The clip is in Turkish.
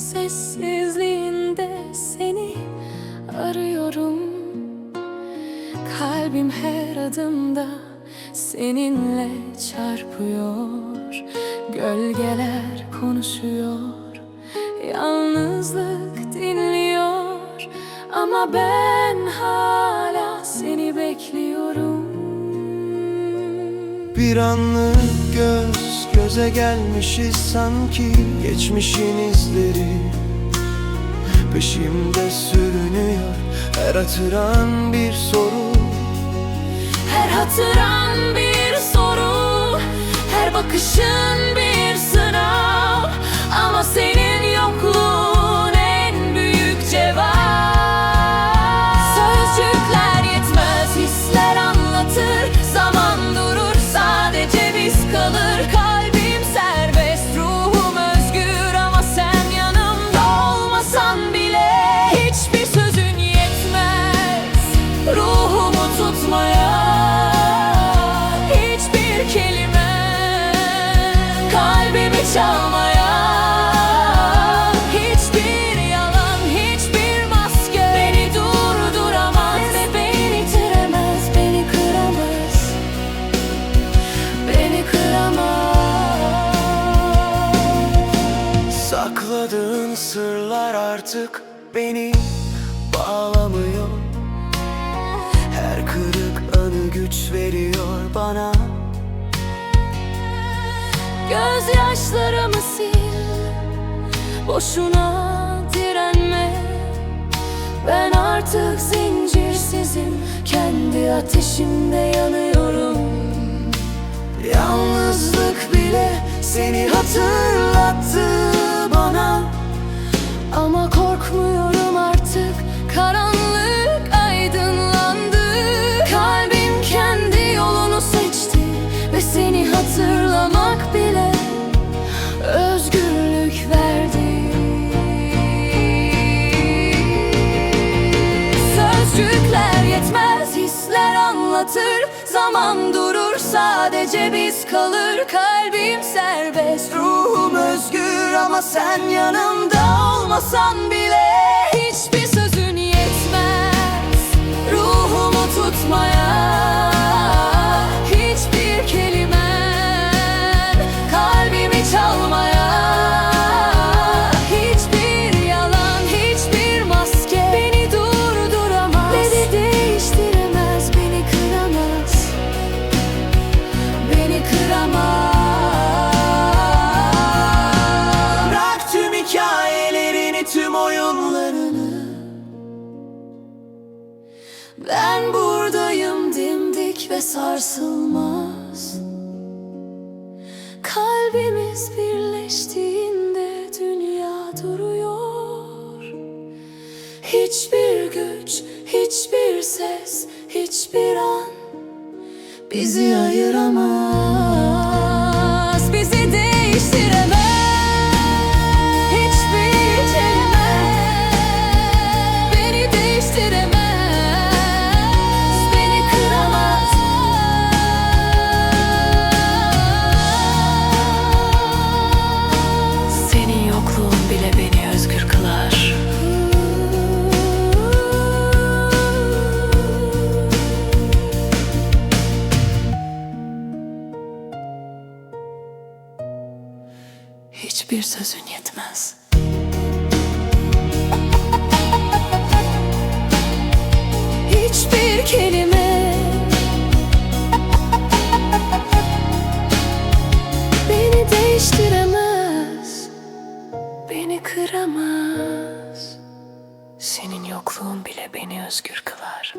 sessizliğinde seni arıyorum. Kalbim her adımda seninle çarpıyor. Gölgeler konuşuyor Yalnızlık dinliyor. Ama ben hala seni bekliyorum. Bir anlık göz göze gelmişiz sanki Geçmişin izleri. Peşimde sürünüyor Her hatıran bir soru. Her hatıran bir soru Her bakışın bir artık beni bağlamıyor. Her kırık anı güç veriyor bana. Gözyaşlarımı sil Boşuna direnme. Ben artık zincirsizim Kendi ateşimde yanıyorum. Yalnızlık bile seni hatırlattı Sözcükler yetmez hisler anlatır. Zaman durur sadece biz kalır. Kalbim serbest Ruhum özgür ama sen yanımda olmasan bile hiçbir Ben buradayım dimdik ve sarsılmaz. Kalbimiz birleştiğinde dünya duruyor. Hiçbir güç, hiçbir ses, hiçbir an Bizi ayıramaz Hiçbir sözün yetmez. Hiçbir kelime. Beni değiştiremez. Beni kıramaz. Senin yokluğun bile beni özgür kılar